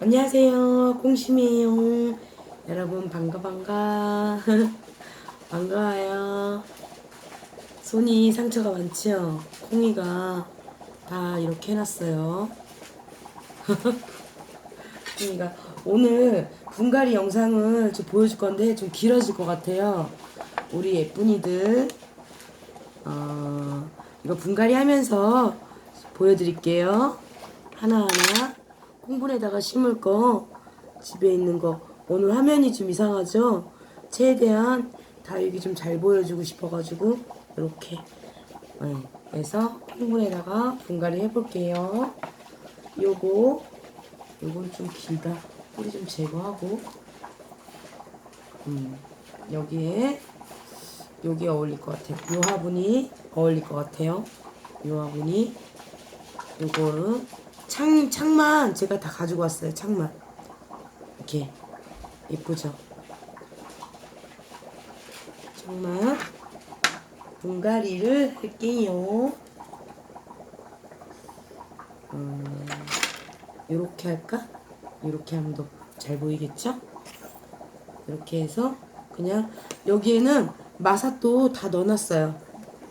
안녕하세요. 꽁심이에요. 여러분 반가 반가. 반가워요. 손이 상처가 많지요? 콩이가 다 이렇게 해놨어요. 콩이가 오늘 분갈이 영상을 좀 보여줄 건데 좀 길어질 것 같아요. 우리 예쁜이들 어, 이거 분갈이 하면서 보여드릴게요. 하나하나 콩분에다가 심을 거 집에 있는 거 오늘 화면이 좀 이상하죠? 최대한 다육이 좀 잘 보여주고 싶어가지고 이렇게 네, 해서 콩분에다가 분갈이 해볼게요. 요거 요건 좀 길다. 뿌리 좀 제거하고 음, 여기에 여기 어울릴 것 같아요. 요 화분이 어울릴 것 같아요. 요 화분이 요거는 창 창만 제가 다 가지고 왔어요. 창만 이렇게 예쁘죠? 창만 분갈이를 할게요. 음, 요렇게 할까? 요렇게 하면 더 잘 보이겠죠? 이렇게 해서 그냥 여기에는 마사도 다 넣어놨어요.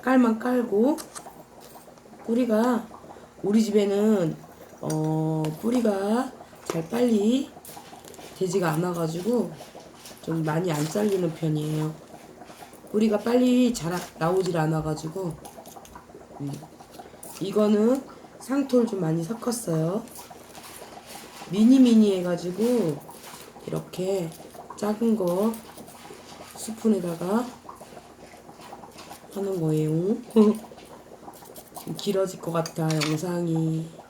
깔만 깔고 뿌리가 우리 집에는 어 뿌리가 잘 빨리 되지가 않아가지고 좀 많이 안 잘리는 편이에요. 뿌리가 빨리 잘 나오질 않아가지고 음. 이거는 상토를 좀 많이 섞었어요. 미니미니 해가지고 이렇게 작은 거 스푼에다가 하는 거예요. 좀 길어질 것 같아 영상이.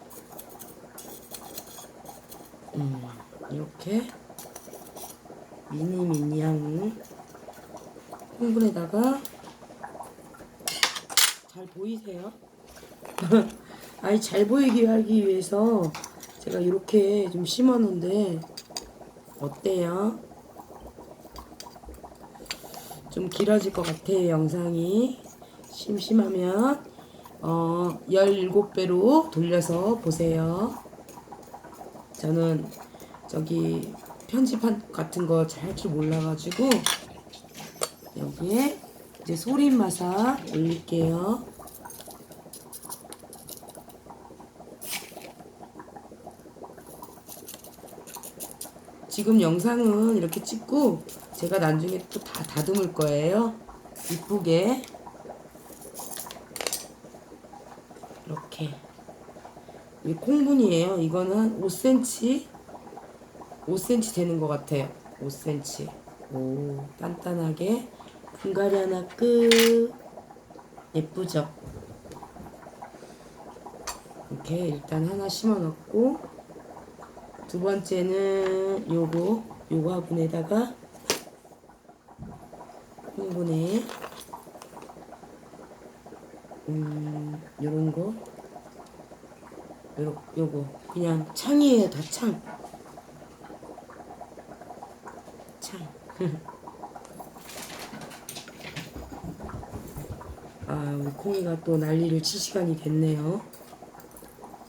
음, 이렇게 미니미니한 콩분에다가 잘 보이세요? 아니 잘 보이게 하기 위해서 제가 이렇게 좀 심었는데 어때요? 좀 길어질 것 같아요 영상이 심심하면 어 17배로 돌려서 보세요 저는 저기 편집한 같은 거잘할줄 몰라가지고 여기에 이제 소림 마사 올릴게요 지금 영상은 이렇게 찍고 제가 나중에 또 다 다듬을 거예요. 이쁘게 이렇게 이 콩분이에요. 이거는 한 5cm 5cm 되는 것 같아요. 5cm 오 단단하게. 분갈이 하나 끝. 예쁘죠? 이렇게 일단 하나 심어 놓고 두 번째는 요거 요거 화분에다가 흥분에 음 요런 거. 요러, 요거. 그냥 창이에요 다 창 창. 아 우리 콩이가 또 난리를 칠 시간이 됐네요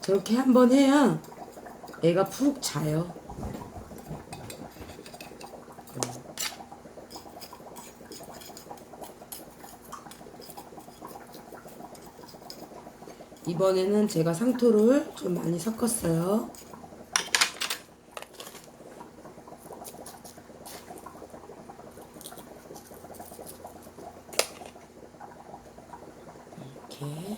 저렇게 한번 해야 애가 푹 자요. 이번에는 제가 상토를 좀 많이 섞었어요. 이렇게.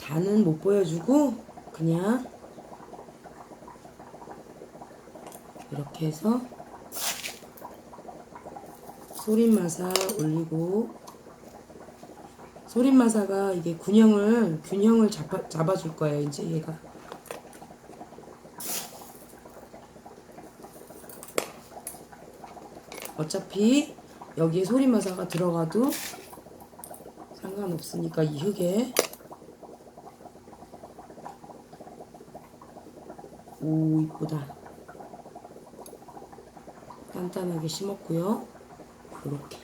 다는 못 보여주고 그냥 이렇게 해서 소림마사 올리고 소림마사가 이게 균형을 균형을 잡아, 잡아줄 거예요 이제 얘가. 어차피 여기에 소림마사가 들어가도 상관없으니까 이 흙에 오 이쁘다. 단단하게 심었고요. 이렇게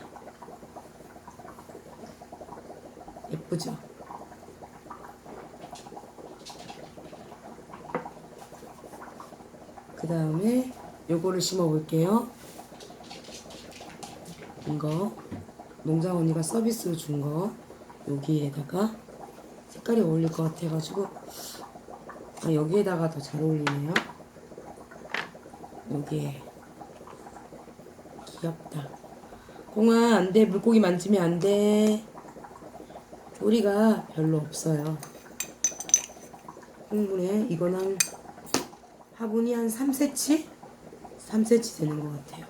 예쁘죠? 그 다음에 요거를 심어 볼게요. 이거 농장 언니가 서비스로 준 거 여기에다가 색깔이 어울릴 것 같아가지고 아, 여기에다가 더 잘 어울리네요. 여기에 귀엽다. 공아 안 돼 물고기 만지면 안돼. 뿌리가 별로 없어요. 흥분해 한 화분이 한 3cm? 3cm 되는 것 같아요.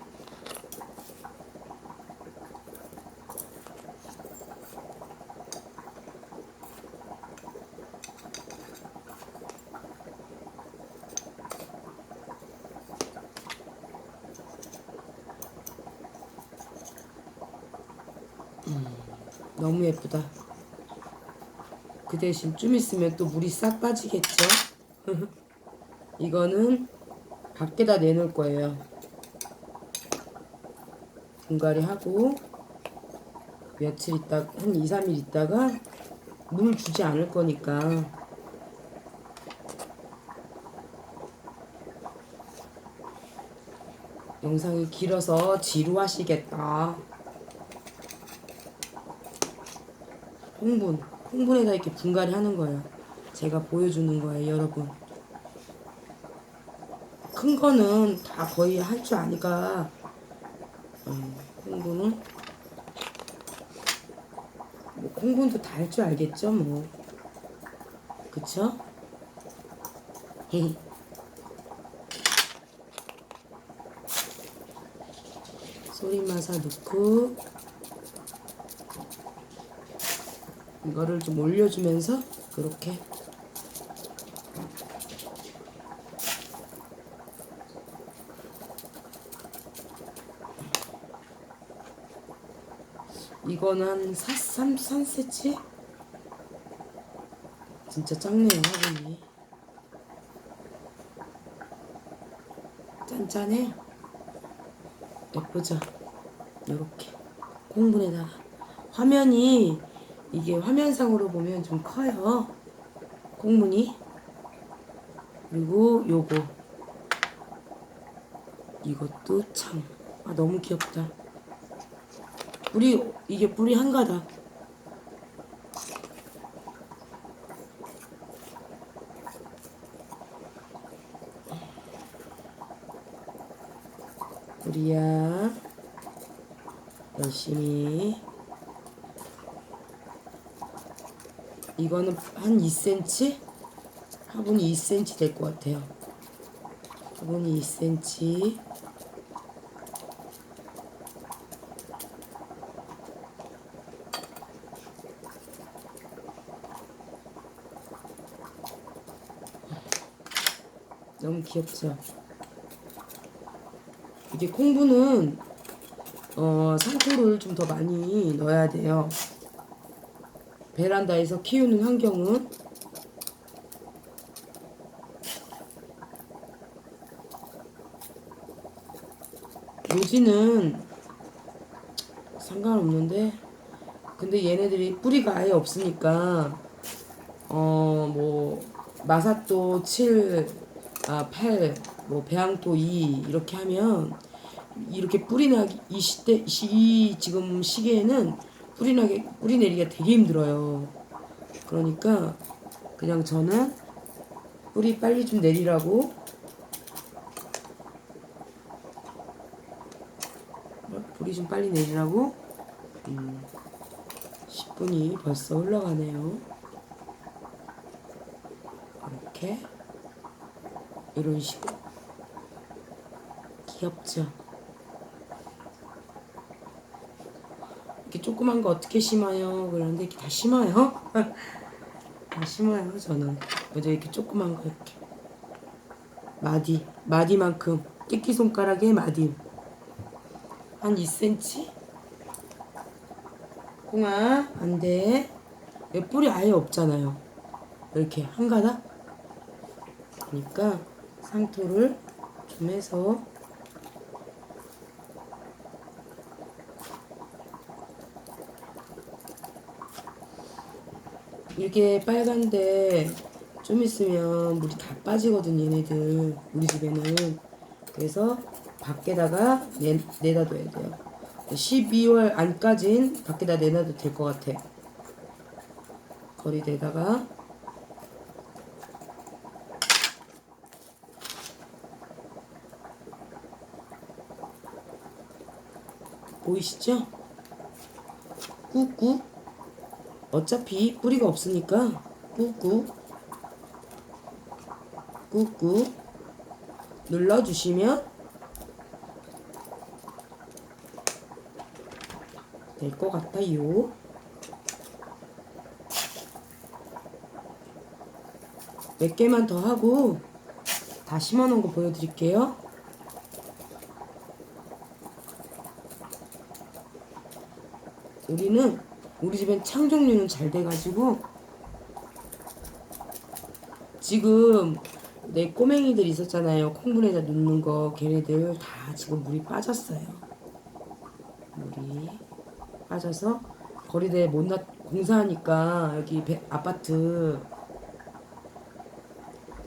음, 너무 예쁘다. 그 대신 좀 있으면 또 물이 싹 빠지겠죠? 이거는 밖에다 내놓을 거예요. 분갈이 하고 며칠 있다 한 2, 3일 있다가 물 주지 않을 거니까 영상이 길어서 지루하시겠다. 홍분, 홍분에다 이렇게 분갈이 하는 거예요. 제가 보여주는 거예요, 여러분. 큰 거는 다 거의 할 줄 아니까 음, 홍분은 뭐 홍분도 다 할 줄 알겠죠, 뭐. 그쵸? 소리마사 넣고 이거를 좀 올려주면서 그렇게. 이거는 한 4, 3, 3cm? 진짜 작네요 화분이. 짠짠해요 예쁘죠? 요렇게. 공분에다가. 화면이 이게 화면상으로 보면 좀 커요. 공문이 그리고 요거. 이것도 참. 아, 너무 귀엽다. 뿌리 이게 뿌리 한 가닥 우리야. 열심히 이거는 한 2cm? 화분이 2cm 될 것 같아요 화분이 2cm 너무 귀엽죠? 이게 콩분은 어, 상토를 좀 더 많이 넣어야 돼요. 베란다에서 키우는 환경은? 노지는 상관없는데 근데 얘네들이 뿌리가 아예 없으니까 어 뭐 마사토 7, 아 8, 뭐 배양토 2 이렇게 하면 이렇게 뿌리 나기 이 시대 시- 이 지금 시기에는 뿌리 나기 뿌리 내리기가 되게 힘들어요. 그러니까 그냥 저는 뿌리 빨리 좀 내리라고 어, 뿌리 좀 빨리 내리라고 음, 10분이 벌써 흘러가네요. 이렇게 이런 식으로 귀엽죠? 이렇게 조그만 거 어떻게 심어요? 그런데 이렇게 다 심어요? 다 심어요 저는. 그죠 이렇게 조그만 거 이렇게. 마디 마디만큼. 끼끼 손가락에 마디. 한 2cm 공아 안돼. 여기 뿌리 아예 없잖아요. 이렇게 한 가닥? 그러니까 상토를 좀 해서 이게 빨간데 좀 있으면 물이 다 빠지거든 얘네들 우리 집에는 그래서 밖에다가 내, 내다둬야 돼요. 12월 안까진 밖에다 내놔도 될 것 같아. 거리대다가 보이시죠? 꾹꾹 어차피 뿌리가 없으니까 꾹꾹 꾹꾹 눌러주시면 될 것 같아요. 몇 개만 더 하고 다 심어놓은 거 보여드릴게요. 우리는 우리 집엔 창 종류는 잘 돼가지고 지금 내 꼬맹이들 있었잖아요. 콩분에다 넣는 거 걔네들 다 지금 물이 빠졌어요. 물이 빠져서 거리대에 못 놔, 공사하니까 여기 배- 아파트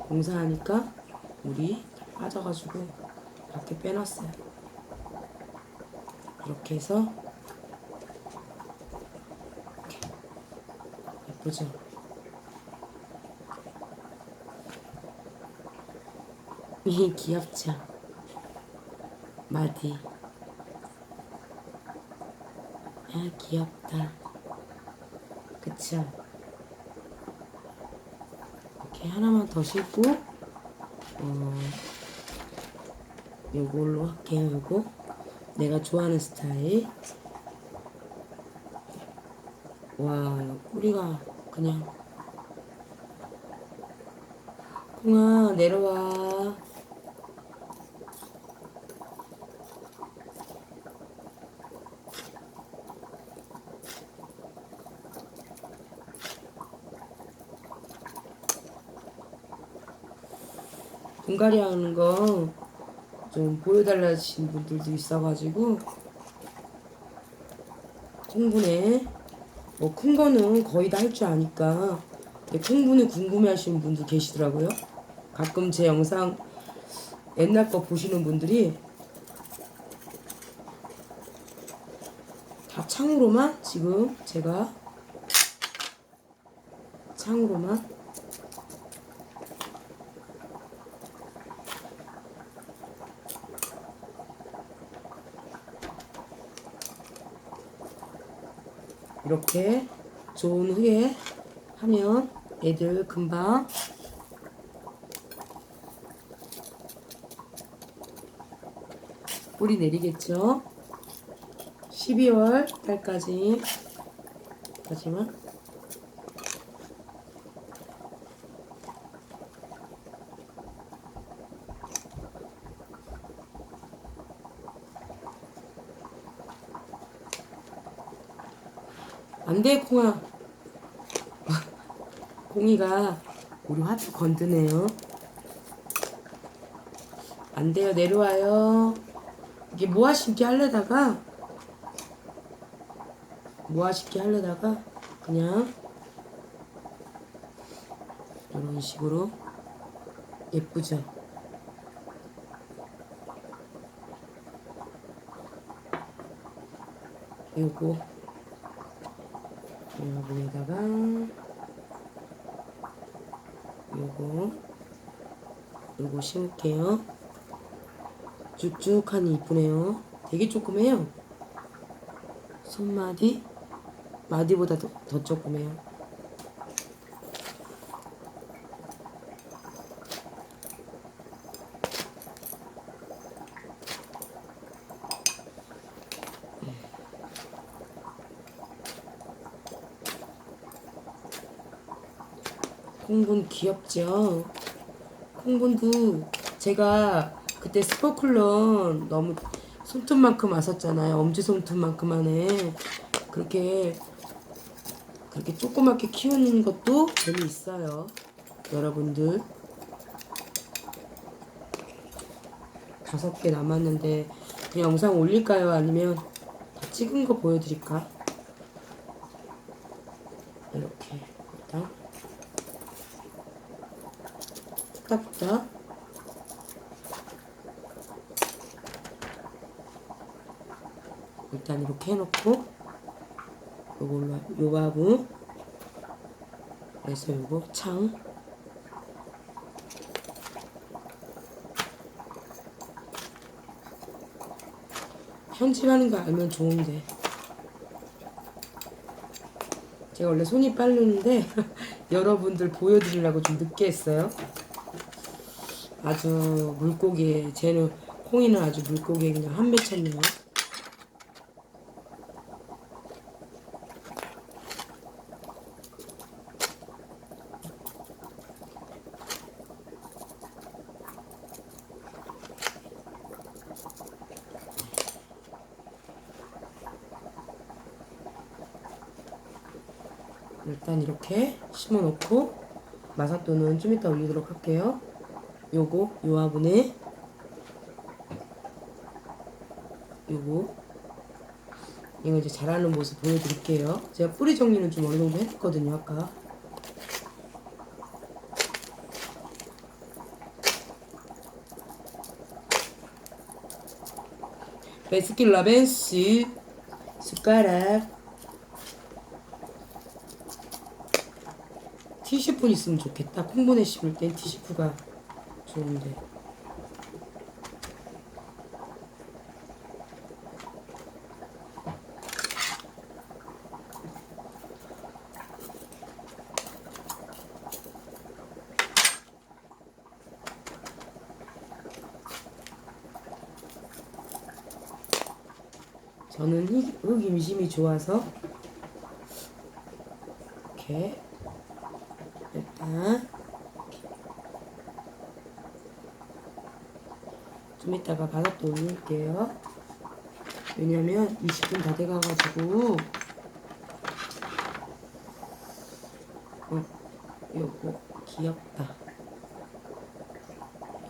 공사하니까 물이 다 빠져가지고 밖에 빼놨어요. 이렇게 해서 예쁘죠? 이 귀엽죠? 마디. 아 귀엽다. 그쵸? 이렇게 하나만 더 싣고 어 요걸로 할게요. 요거 내가 좋아하는 스타일. 와 꼬리가 그냥 콩아 내려와. 분갈이 하는 거 좀 보여달라신 분들도 있어가지고 콩분에 뭐 큰 거는 거의 다 할 줄 아니까 근데 콩분에 궁금해 하시는 분도 계시더라고요. 가끔 제 영상 옛날 거 보시는 분들이 다 창으로만 지금 제가 창으로만 이렇게 좋은 후에 하면 애들 금방 뿌리 내리겠죠. 12월 달까지 하지만 안 돼 콩아 콩이가 우리 화투 건드네요. 안 돼요. 내려와요. 이게 심기 하려다가? 심기 하려다가? 그냥 이런 식으로 예쁘죠? 요거 여기에다가 요거 요거 심을게요. 쭉쭉하니 이쁘네요. 되게 조그매요. 손마디 마디보다 더, 더 조그매요 콩분 귀엽죠? 콩분도 제가 그때 스포클론 너무 손톱만큼 왔었잖아요. 엄지손톱만큼 하네. 그렇게 그렇게 조그맣게 키우는 것도 재미있어요. 여러분들. 다섯 개 남았는데 그 영상 올릴까요? 아니면 다 찍은 거 보여드릴까? 이렇게 일단 후딱후딱 일단 이렇게 해놓고 요걸로 요바브 그래서 요거 창. 편집하는 거 알면 좋은데. 제가 원래 손이 빠르는데 여러분들 보여드리려고 좀 늦게 했어요. 아주 물고기에 쟤는 콩이는 아주 물고기에 그냥 한배 쳤네요 일단 이렇게 심어 놓고 마사토는 좀 이따 올리도록 할게요. 요거 요 화분에 요거 이거 이제 자라는 모습 보여드릴게요. 제가 뿌리 정리는 좀 어느 정도 했거든요 아까. 베스킨 라벤스 숟가락 티슈폰 있으면 좋겠다. 콩보내 씹을 땐 티슈프가 좋은데. 저는 흙, 흙 임심이 좋아서 이렇게 좀 이따가 바닥도 올릴게요. 왜냐면 20분 다 돼가가지고 어 요거 귀엽다.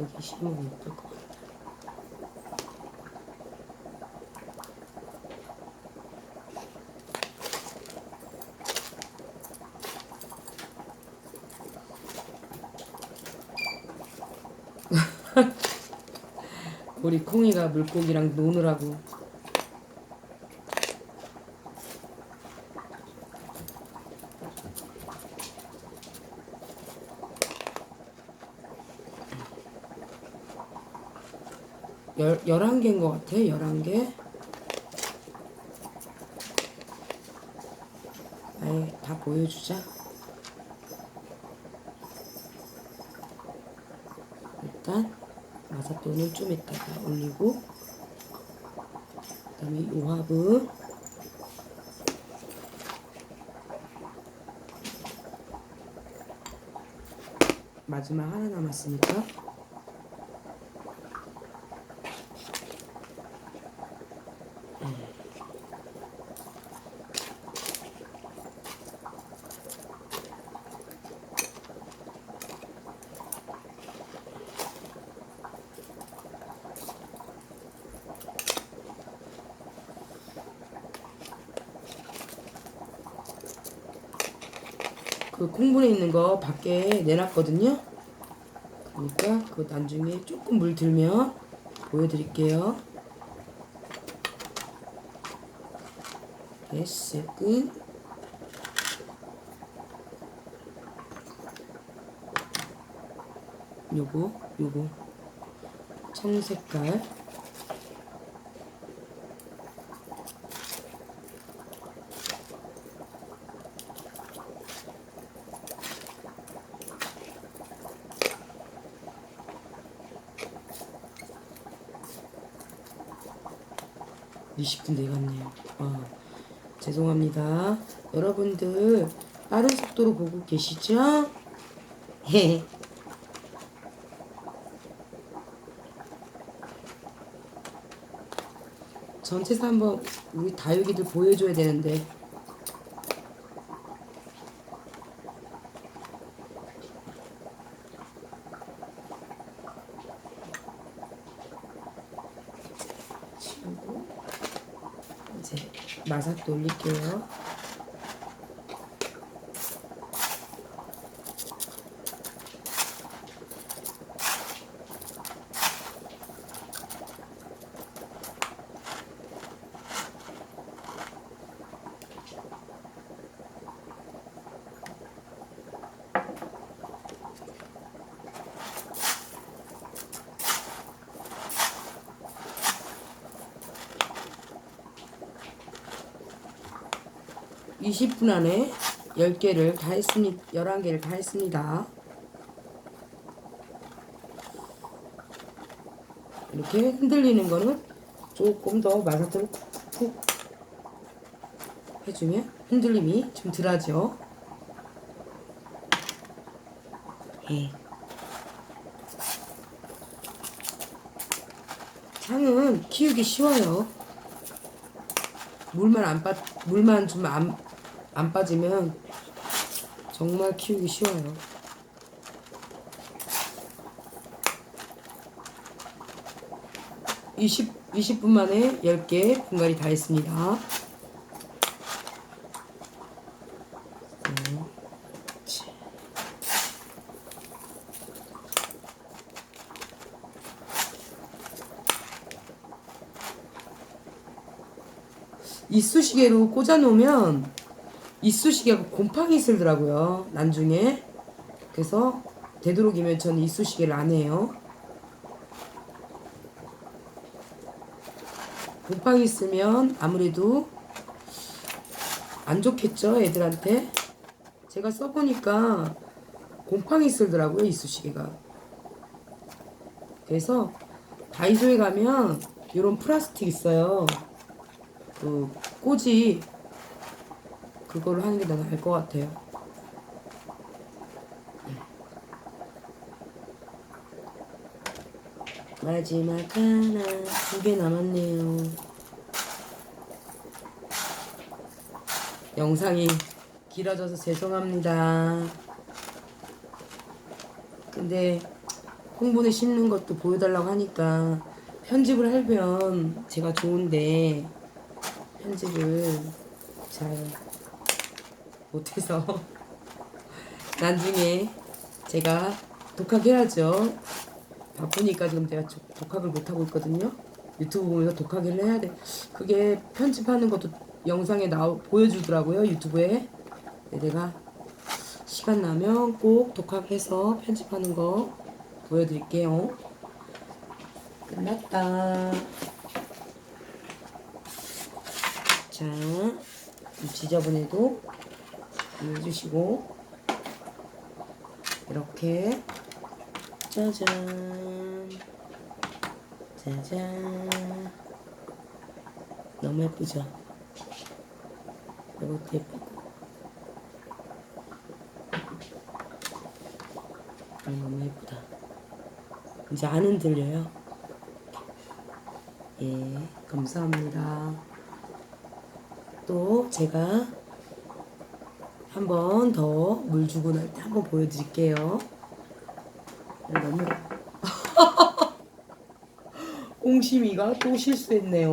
여기 심으면 예쁠 것 같다. 우리 콩이가 물고기랑 노느라고. 열, 11개인 것 같아 11개? 아예 다 보여주자 일단 마사토는 좀 이따가 올리고 그 다음에 요합은 마지막 하나 남았으니까 그 콩분에 있는 거 밖에 내놨거든요. 그러니까 그 나중에 조금 물 들면 보여드릴게요. 됐어 끝. 요거 요거 청색깔 이 20분 돼갔네요. 와, 죄송합니다. 여러분들 빠른 속도로 보고 계시죠? 전체사 한번 우리 다육이들 보여줘야 되는데 치우고 이제 마삭도 올릴게요. 20분 안에 10개를 다 했습니다. 11개를 다 했습니다. 이렇게 흔들리는 거는 조금 더 마사토로 푹 해주면 흔들림이 좀 덜하죠. 예. 창은 키우기 쉬워요. 물만 안 빠, 물만 좀안 안 빠지면 정말 키우기 쉬워요. 이십 20분 만에 10개 분갈이 다 했습니다. 이쑤시개로 꽂아 놓으면 이쑤시개가 곰팡이 쓸더라고요 나중에. 그래서 되도록이면 저는 이쑤시개를 안 해요. 곰팡이 쓰면 아무래도 안 좋겠죠 애들한테. 제가 써보니까 곰팡이 쓸더라고요 이쑤시개가. 그래서 다이소에 가면 이런 플라스틱 있어요. 그 꽂이 그거를 하는 게 더 나을 것 같아요. 마지막 하나 두 개 남았네요. 영상이 길어져서 죄송합니다. 근데 홍보에 심는 것도 보여달라고 하니까 편집을 하면 제가 좋은데 편집을 잘 못해서 나중에 제가 독학해야죠. 바쁘니까 지금 조- 독학을 못하고 있거든요. 유튜브 보면서 독학을 해야 돼. 그게 편집하는 것도 영상에 나오 보여주더라고요. 유튜브에. 네, 내가 시간 나면 꼭 독학해서 편집하는 거 보여드릴게요. 끝났다. 자, 이 지저분해도 해주시고 이렇게 짜잔 짜잔. 너무 예쁘죠? 이것도 예쁘고. 아, 너무 예쁘다. 이제 안 흔들려요? 예 감사합니다. 또 제가 한 번 더 물 주고 날 때 한 번 보여드릴게요. 너무 옹심이가 또 실수했네요.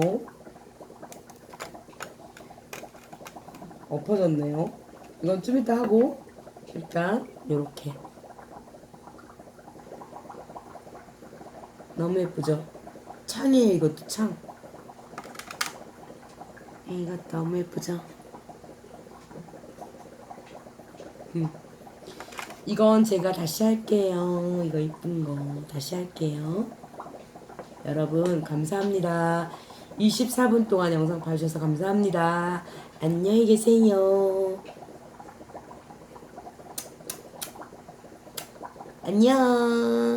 엎어졌네요. 이건 좀 이따 하고 일단 요렇게 너무 예쁘죠? 창이에요 이것도 창. 이거 너무 예쁘죠? 음. 이건 제가 다시 할게요. 이거 이쁜 거 다시 할게요. 여러분 감사합니다. 24분 동안 영상 봐주셔서 감사합니다. 안녕히 계세요. 안녕.